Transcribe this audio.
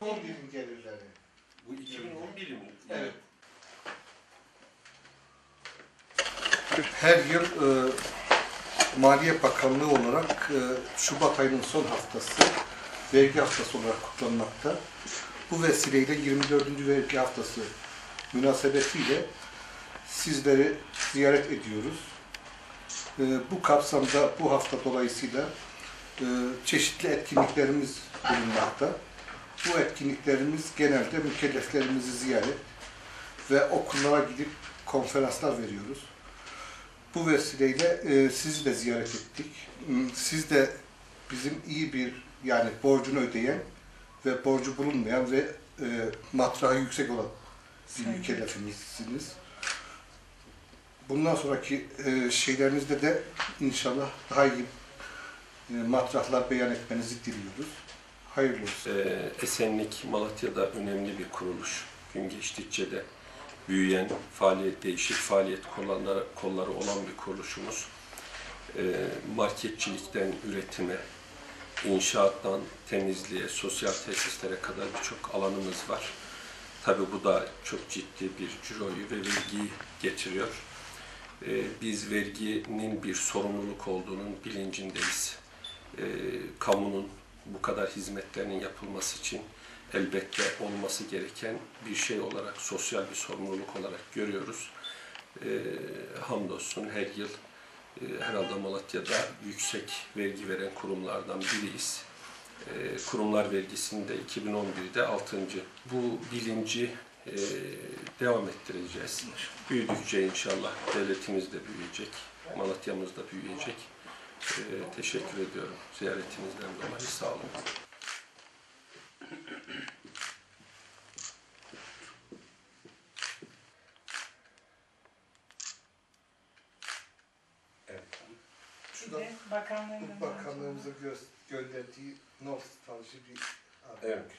11'in gelirleri. Bu 2011 mi? Evet. Her yıl e, Maliye Bakanlığı olarak e, Şubat ayının son haftası vergi haftası olarak kutlanmakta. Bu vesileyle 24. vergi haftası münasebetiyle sizleri ziyaret ediyoruz. E, bu kapsamda bu hafta dolayısıyla e, çeşitli etkinliklerimiz bulunmakta. Bu etkinliklerimiz genelde mükelleflerimizi ziyaret ve okullara gidip konferanslar veriyoruz. Bu vesileyle e, sizi de ziyaret ettik. Hmm, Siz de bizim iyi bir yani borcunu ödeyen ve borcu bulunmayan ve e, matrahı yüksek olan bir mükellefimizsiniz. Bundan sonraki e, şeylerinizde de inşallah daha iyi e, matrahlar beyan etmenizi diliyoruz. Hayırlı olsun. Ee, Esenlik Malatya'da önemli bir kuruluş. Gün geçtikçe de büyüyen, faaliyet, değişik faaliyet kolları, kolları olan bir kuruluşumuz. Ee, marketçilikten üretime, inşaattan temizliğe, sosyal tesislere kadar birçok alanımız var. Tabii bu da çok ciddi bir ciroyu ve vergiyi getiriyor. Ee, biz verginin bir sorumluluk olduğunun bilincindeyiz. Ee, kamunun bu kadar hizmetlerinin yapılması için elbette olması gereken bir şey olarak, sosyal bir sorumluluk olarak görüyoruz. Ee, hamdolsun her yıl e, herhalde Malatya'da yüksek vergi veren kurumlardan biriyiz. Ee, kurumlar vergisinde 2011'de 6. Bu bilinci e, devam ettireceğiz. Büyüdükçe inşallah devletimiz de büyüyecek, Malatya'mız da büyüyecek. Ee, teşekkür ediyorum ziyaretinizden dolayı. Sağ olun. Evet. Şu da Bakanlığın bu bakanlığımızın gö- gönderdiği not tarzı bir Evet.